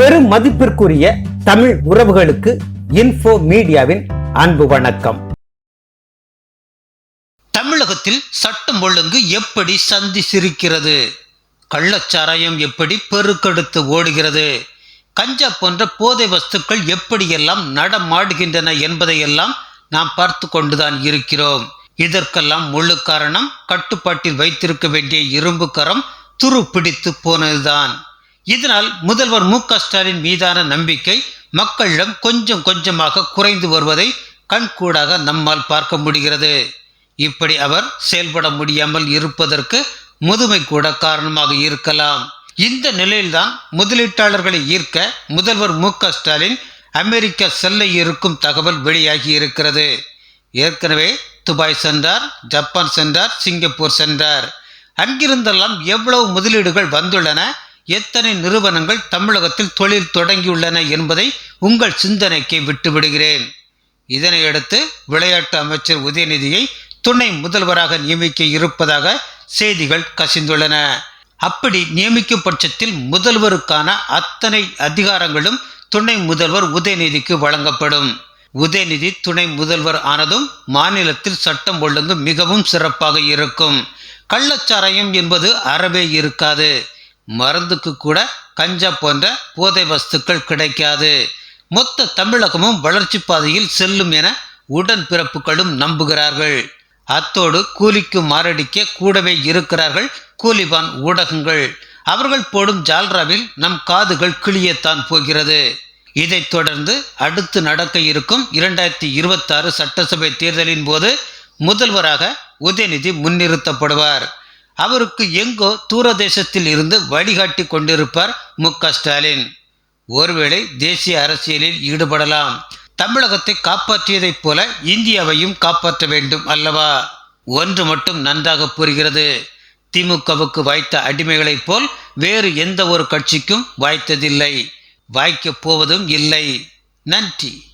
பெரும் மதிப்பிற்குரிய தமிழ் உறவுகளுக்கு இன்ஃபோ மீடியாவின் அன்பு வணக்கம். தமிழகத்தில் சட்டம் ஒழுங்கு எப்படி சந்தி சிரிக்கிறது கள்ளச்சாராயம் எப்படி பெருக்கெடுத்து ஓடுகிறது? கஞ்சா போன்ற போதை வஸ்துக்கள் எப்படியெல்லாம் நடமாடுகின்றன என்பதையெல்லாம் நாம் பார்த்து கொண்டுதான் இருக்கிறோம். இதற்கெல்லாம் முழு காரணம் கட்டுப்பாட்டில் வைத்திருக்க வேண்டிய இரும்பு கரம் துரு பிடித்து போனதுதான். இதனால் முதல்வர் மு ஸ்டாலின் மீதான நம்பிக்கை மக்களிடம் கொஞ்சம் கொஞ்சமாக குறைந்து வருவதை கண்கூடாக நம்மால் பார்க்க முடிகிறது. இப்படி அவர் செயல்பட முடியாமல் இருப்பதற்கு முதுமை கூட காரணமாக இருக்கலாம். இந்த நிலையில்தான் முதலீட்டாளர்களை ஈர்க்க முதல்வர் மு ஸ்டாலின் அமெரிக்கா செல்ல இருக்கும் தகவல் வெளியாகி இருக்கிறது. ஏற்கனவே துபாய் சென்றார் ஜப்பான் சென்றார் சிங்கப்பூர் சென்றார். அங்கிருந்தெல்லாம் எவ்வளவு முதலீடுகள் வந்துள்ளன? எத்தனை நிறுவனங்கள் தமிழகத்தில் தொழில் தொடங்கியுள்ளன என்பதை உங்கள் சிந்தனைக்கு விட்டுவிடுகிறேன். இதனையடுத்து விளையாட்டு அமைச்சர் உதயநிதியை துணை முதல்வராக நியமிக்க இருப்பதாக செய்திகள் கசிந்துள்ளன. அப்படி நியமிக்கும் பட்சத்தில் முதல்வருக்கான அத்தனை அதிகாரங்களும் துணை முதல்வர் உதயநிதிக்கு வழங்கப்படும். உதயநிதி துணை முதல்வர் ஆனதும் மாநிலத்தில் சட்டம் ஒழுங்கு மிகவும் சிறப்பாக இருக்கும். கள்ளச்சாராயம் என்பது அறவே இருக்காது. மருந்துக்கு கூட கஞ்சா போன்ற போதை வஸ்துக்கள் கிடைக்காது. மொத்த தமிழகமும் வளர்ச்சி பாதையில் செல்லும் என உடன்பிறப்புகளும் நம்புகிறார்கள். அத்தோடு கூலிக்கு மாரடிக்க கூடவே இருக்கிறார்கள் கூலிபான் ஊடகங்கள். அவர்கள் போடும் ஜால்ராவில் நம் காதுகள் கிளியத்தான் போகிறது. இதைத் தொடர்ந்து அடுத்து நடக்க இருக்கும் இரண்டாயிரத்தி இருபத்தாறு சட்டசபை தேர்தலின் போது முதல்வராக உதயநிதி முன்னிறுத்தப்படுவார். அவருக்கு எங்கோ தூரதேசத்தில் இருந்து வழிகாட்டி கொண்டிருப்பார் மு ஸ்டாலின். ஒருவேளை தேசிய அரசியலில் ஈடுபடலாம். தமிழகத்தை காப்பாற்றியதைப் போல இந்தியாவையும் காப்பாற்ற வேண்டும் அல்லவா? ஒன்று மட்டும் நன்றாக புரிகிறது. திமுகவுக்கு வாய்த்த அடிமைகளைப் போல் வேறு எந்த ஒரு கட்சிக்கும் வாய்த்ததில்லை. வாய்க்கப் போவதும் இல்லை. நன்றி.